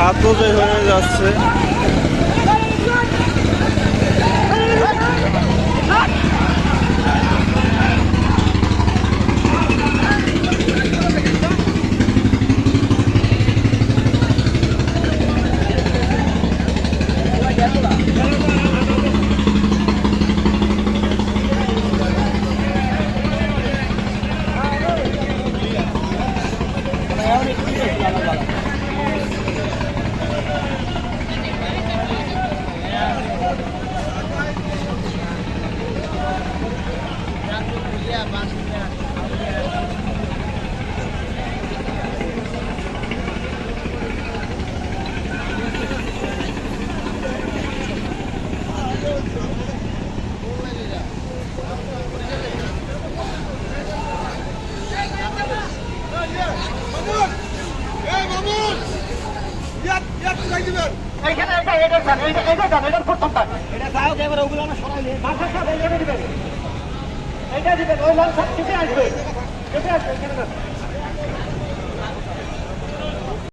সাত বজে হয়ে যাচ্ছে এইখানে এটা এটা যান এটা এটা যাও এবার ওগুলো না সরাইলে মাথা সব এইটা দিবেন এইটা দিবেন ওই লাল কেটে আসবে কেটে আসবে এখানে যান।